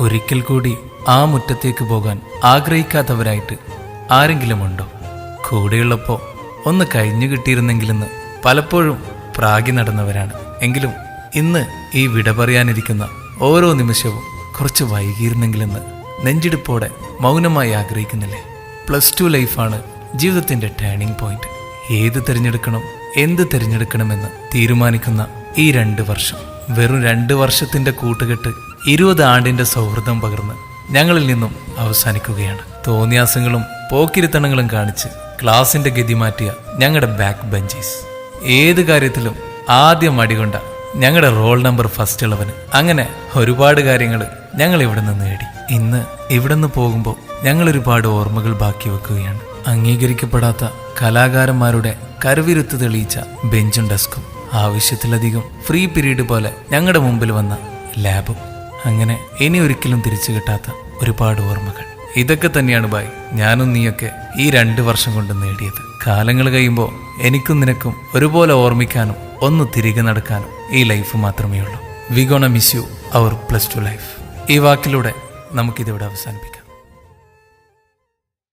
ഒരിക്കൽ കൂടി ആ മുറ്റത്തേക്ക് പോകാൻ ആഗ്രഹിക്കാത്തവരായിട്ട് ആരെങ്കിലും ഉണ്ടോ കൂടെയുള്ളപ്പോൾ ഒന്ന് കഴിഞ്ഞു കിട്ടിയിരുന്നെങ്കിലെന്ന് പലപ്പോഴും പ്രാഗി നടന്നവരാണ്. എങ്കിലും ഇന്ന് ഈ വിട പറയാനിരിക്കുന്ന ഓരോ നിമിഷവും കുറച്ച് വൈകിയിരുന്നെങ്കിലെന്ന് നെഞ്ചിടിപ്പോടെ മൗനമായി ആഗ്രഹിക്കുന്നില്ലേ? പ്ലസ് ടു ലൈഫാണ് ജീവിതത്തിന്റെ ടേണിംഗ് പോയിന്റ്. ഏത് തിരഞ്ഞെടുക്കണം എന്ത് തിരഞ്ഞെടുക്കണമെന്ന് തീരുമാനിക്കുന്ന ഈ രണ്ട് വർഷം. വെറും രണ്ട് വർഷത്തിന്റെ കൂട്ടുകെട്ട് ഇരുപത് ആണ്ടിന്റെ സൗഹൃദം പകർന്ന് ഞങ്ങളിൽ നിന്നും അവസാനിക്കുകയാണ്. തോന്നിയാസങ്ങളും പോക്കിരുത്തണങ്ങളും കാണിച്ച് ക്ലാസിന്റെ ഗതി മാറ്റിയ ഞങ്ങളുടെ ബാക്ക് ബെഞ്ചീസ്. ഏത് കാര്യത്തിലും ആദ്യം അടികൊണ്ട ഞങ്ങളുടെ റോൾ നമ്പർ ഫസ്റ്റ് ഉള്ളവന് അങ്ങനെ ഒരുപാട് കാര്യങ്ങൾ ഞങ്ങൾ ഇവിടെ നിന്ന് നേടി. ഇന്ന് ഇവിടെ നിന്ന് പോകുമ്പോൾ ഞങ്ങൾ ഒരുപാട് ഓർമ്മകൾ ബാക്കി വെക്കുകയാണ്. അംഗീകരിക്കപ്പെടാത്ത കലാകാരന്മാരുടെ കരുവിരുത്ത് തെളിയിച്ച ബെഞ്ചും ഡെസ്കും. ആവശ്യത്തിലധികം ഫ്രീ പീരീഡ് പോലെ ഞങ്ങളുടെ മുമ്പിൽ വന്ന ലാബും അങ്ങനെ ഇനി ഒരിക്കലും തിരിച്ചു കിട്ടാത്ത ഒരുപാട് ഓർമ്മകൾ. ഇതൊക്കെ തന്നെയാണ് ബായ് ഞാനും നീയൊക്കെ ഈ രണ്ട് വർഷം കൊണ്ട് നേടിയത്. കാലങ്ങൾ കഴിയുമ്പോൾ എനിക്കും നിനക്കും ഒരുപോലെ ഓർമ്മിക്കാനും ഒന്ന് തിരികെ നടക്കാനും ഈ ലൈഫ് മാത്രമേ ഉള്ളൂ. We gonna miss you our plus two life ഈ വാക്കിലൂടെ നമുക്കിതിവിടെ അവസാനിപ്പിക്കാം.